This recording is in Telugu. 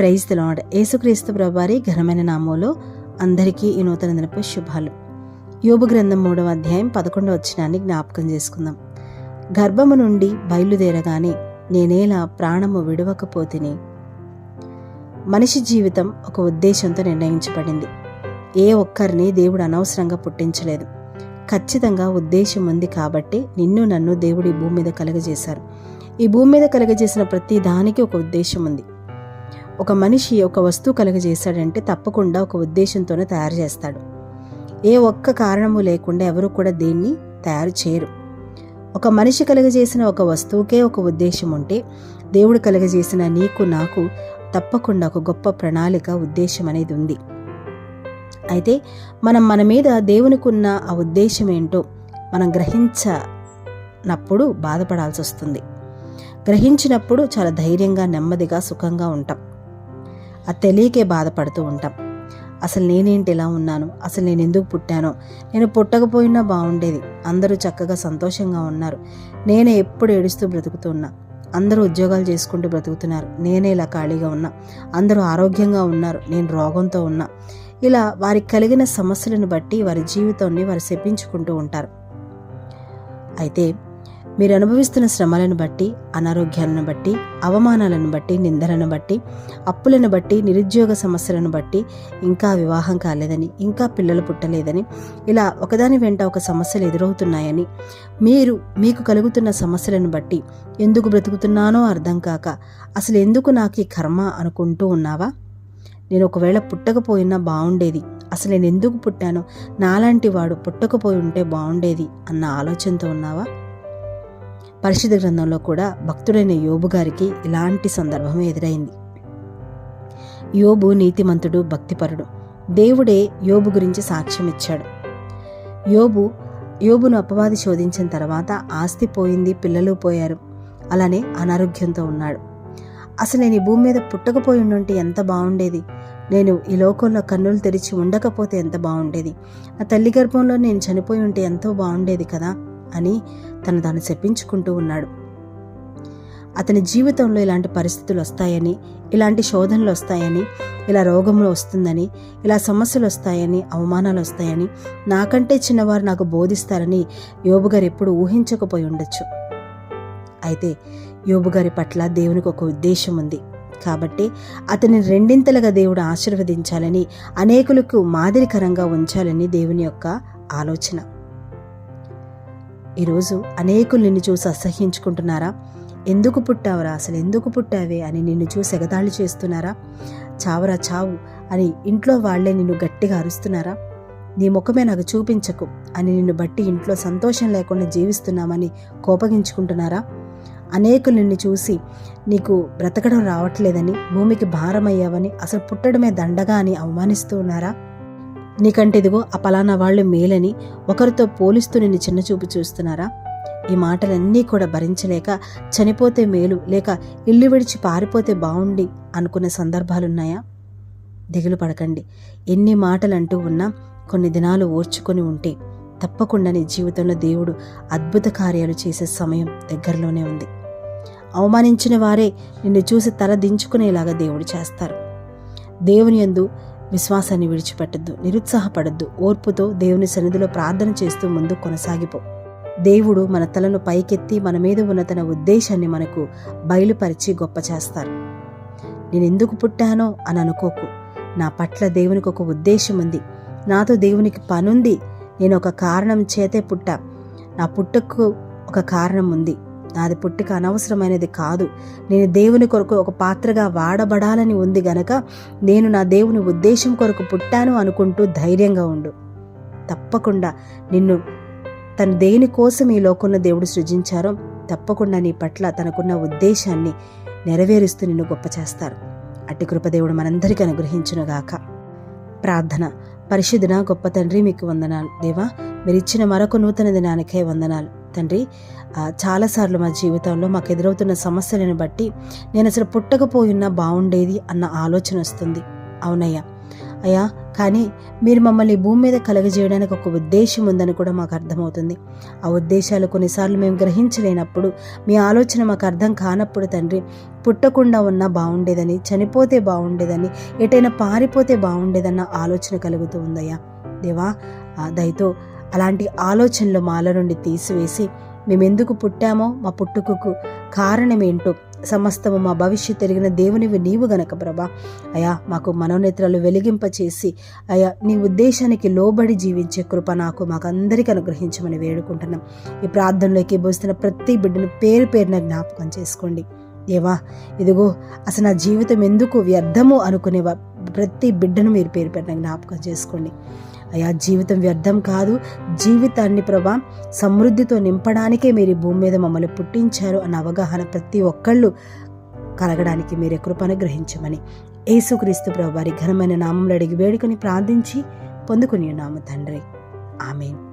ప్రైజ్ ద యేసుక్రీస్తు ప్రభువారి ఘనమైన నామంలో అందరికీ ఈ నూతన దినపు శుభాలు. యోబు గ్రంథం మూడవ అధ్యాయం పదకొండవ వచ్చినాన్ని జ్ఞాపకం చేసుకుందాం. గర్భము నుండి బయలుదేరగానే నేనేలా ప్రాణము విడవకపోతేనే? మనిషి జీవితం ఒక ఉద్దేశంతో నిర్ణయించబడింది. ఏ ఒక్కరిని దేవుడు అనవసరంగా పుట్టించలేదు. ఖచ్చితంగా ఉద్దేశం ఉంది కాబట్టి నిన్ను నన్ను దేవుడు ఈ భూమి మీద కలుగజేశారు. ఈ భూమి మీద కలుగజేసిన ప్రతి దానికి ఒక ఉద్దేశం ఉంది. ఒక మనిషి ఒక వస్తువు కలుగజేశాడంటే తప్పకుండా ఒక ఉద్దేశంతోనే తయారు చేస్తాడు. ఏ ఒక్క కారణము లేకుండా ఎవరు కూడా దీన్ని తయారు చేయరు. ఒక మనిషి కలుగజేసిన ఒక వస్తువుకే ఒక ఉద్దేశం ఉంటే దేవుడు కలుగజేసిన నీకు నాకు తప్పకుండా ఒక గొప్ప ప్రణాళిక ఉద్దేశం అనేది ఉంది. అయితే మనం మన మీద దేవునికి ఉన్న ఆ ఉద్దేశం ఏంటో మనం గ్రహించనప్పుడు బాధపడాల్సి వస్తుంది. గ్రహించినప్పుడు చాలా ధైర్యంగా నెమ్మదిగా సుఖంగా ఉంటాం. అది తెలియకే బాధపడుతూ ఉంటాం. అసలు నేనేంటి ఇలా ఉన్నాను? అసలు నేను ఎందుకు పుట్టానో? నేను పుట్టకపోయినా బాగుండేది అందరూ చక్కగా సంతోషంగా ఉన్నారు. నేనే ఎప్పుడు ఏడుస్తూ బ్రతుకుతున్నా అందరూ ఉద్యోగాలు చేసుకుంటూ బ్రతుకుతున్నారు. నేనే ఇలా ఖాళీగా ఉన్నా. అందరూ ఆరోగ్యంగా ఉన్నారు. నేను రోగంతో ఉన్నా. ఇలా వారికి కలిగిన సమస్యలను బట్టి వారి జీవితాన్ని వారు శపించుకుంటూ ఉంటారు. అయితే మీరు అనుభవిస్తున్న శ్రమలను బట్టి అనారోగ్యాలను బట్టి అవమానాలను బట్టి నిందలను బట్టి అప్పులను బట్టి నిరుద్యోగ సమస్యలను బట్టి ఇంకా వివాహం కాలేదని ఇంకా పిల్లలు పుట్టలేదని ఇలా ఒకదాని వెంట ఒక సమస్యలు ఎదురవుతున్నాయని మీరు మీకు కలుగుతున్న సమస్యలను బట్టి ఎందుకు బ్రతుకుతున్నానో అర్థం కాక అసలు ఎందుకు నాకు ఈ కర్మ అనుకుంటూ ఉన్నావా? నేను ఒకవేళ పుట్టకపోయినా బాగుండేది అసలు నేను ఎందుకు పుట్టానో? నాలాంటి వాడు పుట్టకపోయి ఉంటే బాగుండేది అన్న ఆలోచనతో ఉన్నావా? పరిశుద్ధ గ్రంథంలో కూడా భక్తుడైన యోబు గారికి ఇలాంటి సందర్భం ఎదురైంది. యోబు నీతిమంతుడు భక్తిపరుడు. దేవుడే యోబు గురించి సాక్ష్యం ఇచ్చాడు. యోబు యోబును అపవాది శోధించిన తర్వాత ఆస్తి పోయింది పిల్లలు పోయారు. అలానే అనారోగ్యంతో ఉన్నాడు. అసలు నేను ఈ భూమి మీద పుట్టకపోయి ఉండుంటే ఎంత బాగుండేది? నేను ఈ లోకంలో కన్నులు తెరిచి ఉండకపోతే ఎంత బాగుండేది? నా తల్లి గర్భంలో నేను చనిపోయి ఉంటే ఎంతో బాగుండేది కదా? అని తను తాను చెప్పించుకుంటూ ఉన్నాడు. అతని జీవితంలో ఇలాంటి పరిస్థితులు వస్తాయని ఇలాంటి శోధనలు వస్తాయని ఇలా రోగంలో వస్తుందని ఇలా సమస్యలు వస్తాయని అవమానాలు వస్తాయని నాకంటే చిన్నవారు నాకు బోధిస్తారని యోబు గారు ఎప్పుడు ఊహించకపోయి ఉండొచ్చు. అయితే యోబు గారి పట్ల దేవునికి ఒక ఉద్దేశం ఉంది. కాబట్టి అతని రెండింతలుగా దేవుడు ఆశీర్వదించాలని అనేకులకు మాదిరికరంగా ఉంచాలని దేవుని యొక్క ఆలోచన. ఈరోజు అనేకులు నిన్ను చూసి అసహ్యించుకుంటున్నారా? ఎందుకు పుట్టావురా? అసలు ఎందుకు పుట్టావే అని నిన్ను చూసి ఎగతాళి చేస్తున్నారా? చావరా చావు అని ఇంట్లో వాళ్ళే నిన్ను గట్టిగా అరుస్తున్నారా? నీ ముఖమే నాకు చూపించకు అని నిన్ను బట్టి ఇంట్లో సంతోషం లేకుండా జీవిస్తున్నామని కోపగించుకుంటున్నారా? అనేకులు నిన్ను చూసి నీకు బ్రతకడం రావట్లేదని భూమికి భారమయ్యావని అసలు పుట్టడమే దండగా అని అవమానిస్తూ ఉన్నారా? నీకంటే ఇదిగో ఆ పలానా వాళ్ళు మేలని ఒకరితో పోలిస్తూ నిన్ను చిన్నచూపు చూస్తున్నారా? ఈ మాటలన్నీ కూడా భరించలేక చనిపోతే మేలు లేక ఇల్లు విడిచి పారిపోతే బాగుండి అనుకున్న సందర్భాలున్నాయా? దిగులు పడకండి. ఎన్ని మాటలు అంటూ ఉన్నా కొన్ని దినాలు ఓర్చుకొని ఉంటే తప్పకుండా నీ జీవితంలో దేవుడు అద్భుత కార్యాలు చేసే సమయం దగ్గరలోనే ఉంది. అవమానించిన వారే నిన్ను చూసి తల దించుకునేలాగా దేవుడు చేస్తారు. దేవుని యందు విశ్వాసాన్ని విడిచిపెట్టద్దు నిరుత్సాహపడద్దు. ఓర్పుతో దేవుని సన్నిధిలో ప్రార్థన చేస్తూ ముందు కొనసాగిపో. దేవుడు మన తలను పైకెత్తి మన మీద ఉన్న తన ఉద్దేశాన్ని మనకు బయలుపరిచి గొప్ప చేస్తారు. నేను ఎందుకు పుట్టానో అని అనుకోకు. నా పట్ల దేవునికి ఒక ఉద్దేశం ఉంది. నాతో దేవునికి పనుంది. నేను ఒక కారణం చేతే పుట్టా. నా పుట్టకు ఒక కారణం ఉంది. నాది పుట్టుక అనవసరమైనది కాదు. నేను దేవుని కొరకు ఒక పాత్రగా వాడబడాలని ఉంది గనక నేను నా దేవుని ఉద్దేశం కొరకు పుట్టాను అనుకుంటూ ధైర్యంగా ఉండు. తప్పకుండా నిన్ను తను దేనికోసం ఈ లోకంలో దేవుడు సృజించారో తప్పకుండా నీ పట్ల తనకున్న ఉద్దేశాన్ని నెరవేరుస్తూ నిన్ను గొప్ప చేస్తారు. అట్టి కృపదేవుడు మనందరికీ అనుగ్రహించునుగాక. ప్రార్థన. పరిశుద్ధన గొప్ప తండ్రి మీకు వందనాలు. దేవా మీరు ఇచ్చిన మరొక నూతన దినానికే వందనాలు. తండ్రి చాలాసార్లు మా జీవితంలో మాకు ఎదురవుతున్న సమస్యలను బట్టి నేను అసలు పుట్టకపోయినా బాగుండేది అన్న ఆలోచన వస్తుంది. అవునయ్యా. అయ్యా కానీ మీరు మమ్మల్ని భూమి మీద కలగజేయడానికి ఒక ఉద్దేశం ఉందని కూడా మాకు అర్థమవుతుంది. ఆ ఉద్దేశాలు కొన్నిసార్లు మేము గ్రహించలేనప్పుడు మీ ఆలోచన మాకు అర్థం కానప్పుడు తండ్రి పుట్టకుండా ఉన్నా బాగుండేదని చనిపోతే బాగుండేదని ఎటైనా పారిపోతే బాగుండేదన్న ఆలోచన కలుగుతూ ఉందయ్యా. దేవా దయతో అలాంటి ఆలోచనలు మాల నుండి తీసివేసి మేమెందుకు పుట్టామో మా పుట్టుకకు కారణమేంటో సమస్తము మా భవిష్యత్తు ఎరిగిన దేవునివి నీవు గనక ప్రభా. అయా మాకు మనోనేత్రాలు వెలిగింపచేసి అయా నీ ఉద్దేశానికి లోబడి జీవించే కృప నాకు మాకు అందరికీ అనుగ్రహించమని వేడుకుంటున్నాం. ఈ ప్రార్థనలోకి పోస్తున్న ప్రతి బిడ్డను పేరు పేరున జ్ఞాపకం చేసుకోండి. దేవా ఇదిగో అసలు నా జీవితం ఎందుకు వ్యర్థము అనుకునేవా ప్రతి బిడ్డను మీరు పేరు పేరున జ్ఞాపకం చేసుకోండి. అయా జీవితం వ్యర్థం కాదు. జీవితాన్ని ప్రభా సమృద్ధితో నింపడానికే మీరు ఈ భూమి మీద మమ్మల్ని పుట్టించారు అన్న అవగాహన ప్రతి ఒక్కళ్ళు కలగడానికి మీరే కృపను గ్రహించమని యేసుక్రీస్తు ప్రభు వారి ఘనమైన నామంలో అడిగి వేడుకొని ప్రార్థించి పొందుకుని నామ తండ్రి. ఆమెను.